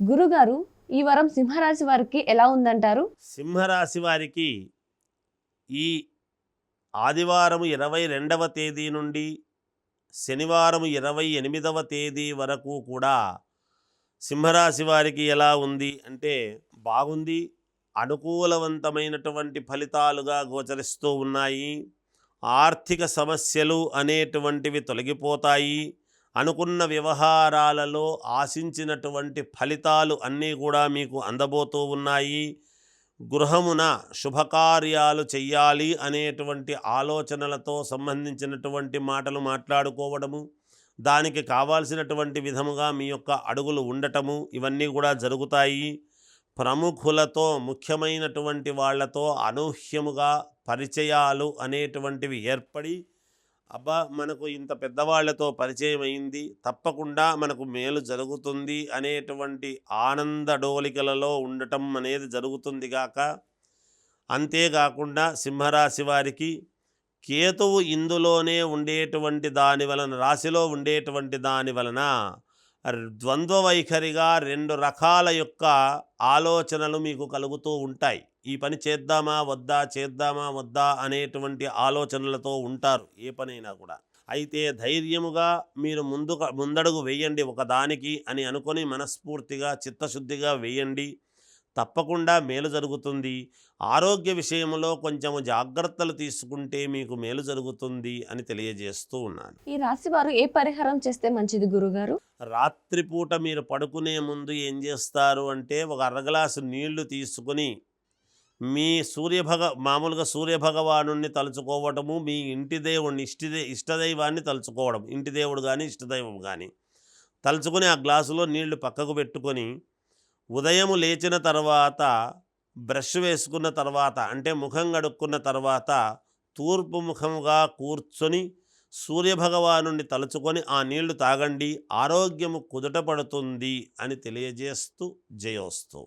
గురుగారు ఈ వారం సింహరాశి వారికి ఎలా ఉందంటారు? సింహరాశి వారికి ఈ ఆదివారం ఇరవై రెండవ తేదీ నుండి శనివారం ఇరవై ఎనిమిదవ తేదీ వరకు కూడా సింహరాశి వారికి ఎలా ఉంది అంటే బాగుంది అనుకూలవంతమైనటువంటి ఫలితాలుగా గోచరిస్తూ ఉన్నాయి ఆర్థిక సమస్యలు అనేటువంటివి తొలగిపోతాయి అనుకున్న వ్యవహారాలలో ఆశించినటువంటి ఫలితాలు అన్నీ కూడా మీకు అందబోతూ ఉన్నాయి. గృహమున శుభకార్యాలు చెయ్యాలి అనేటువంటి ఆలోచనలతో సంబంధించినటువంటి మాటలు మాట్లాడుకోవడము దానికి కావాల్సినటువంటి విధముగా మీ యొక్క అడుగులు ఉండటము ఇవన్నీ కూడా జరుగుతాయి. ప్రముఖులతో ముఖ్యమైనటువంటి వాళ్ళతో అనూహ్యముగా పరిచయాలు అనేటువంటివి ఏర్పడి అబ్బా! మనకు ఇంత పెద్దవాళ్ళతో పరిచయం అయింది తప్పకుండా మనకు మేలు జరుగుతుంది అనేటువంటి ఆనంద డోలికలలో ఉండటం అనేది జరుగుతుంది గాక. అంతేకాకుండా సింహరాశి వారికి కేతువు ఇందులోనే ఉండేటువంటి దాని వలన రాశిలో ఉండేటువంటి దాని వలన ద్వంద్వ వైఖరిగా రెండు రకాల యొక్క ఆలోచనలు మీకు కలుగుతూ ఉంటాయి. ఈ పని చేద్దామా వద్దా చేద్దామా వద్దా అనేటువంటి ఆలోచనలతో ఉంటారు ఏ పనైనా కూడా. అయితే ధైర్యముగా మీరు ముందు ముందడుగు వేయండి ఒకదానికి అని అనుకొని మనస్ఫూర్తిగా చిత్తశుద్ధిగా వేయండి. తప్పకుండా మేలు జరుగుతుంది. ఆరోగ్య విషయంలో కొంచెము జాగ్రత్తలు తీసుకుంటే మీకు మేలు జరుగుతుంది అని తెలియజేస్తూ ఉన్నాను. ఈ రాశి వారు ఏ పరిహారం చేస్తే మంచిది గురుగారు? రాత్రిపూట మీరు పడుకునే ముందు ఏం చేస్తారు అంటే ఒక అరగ్లాసు నీళ్ళు తీసుకుని మీ సూర్యభగ మామూలుగా సూర్యభగవాను తలుచుకోవటము మీ ఇంటి దేవుడిని ఇష్టదే ఇష్టదైవాన్ని తలుచుకోవడం ఇంటి దేవుడు కానీ ఇష్టదైవం కానీ తలుచుకొని ఆ గ్లాసులో నీళ్ళు పక్కకు పెట్టుకొని ఉదయం లేచిన తర్వాత బ్రష్ వేసుకున్న తర్వాత అంటే ముఖం కడుక్కున్న తర్వాత తూర్పు ముఖముగా కూర్చొని సూర్యభగవాను తలుచుకొని ఆ నీళ్ళు తాగండి ఆరోగ్యము కుదుటపడుతుంది అని తెలియజేస్తూ జయోస్తు.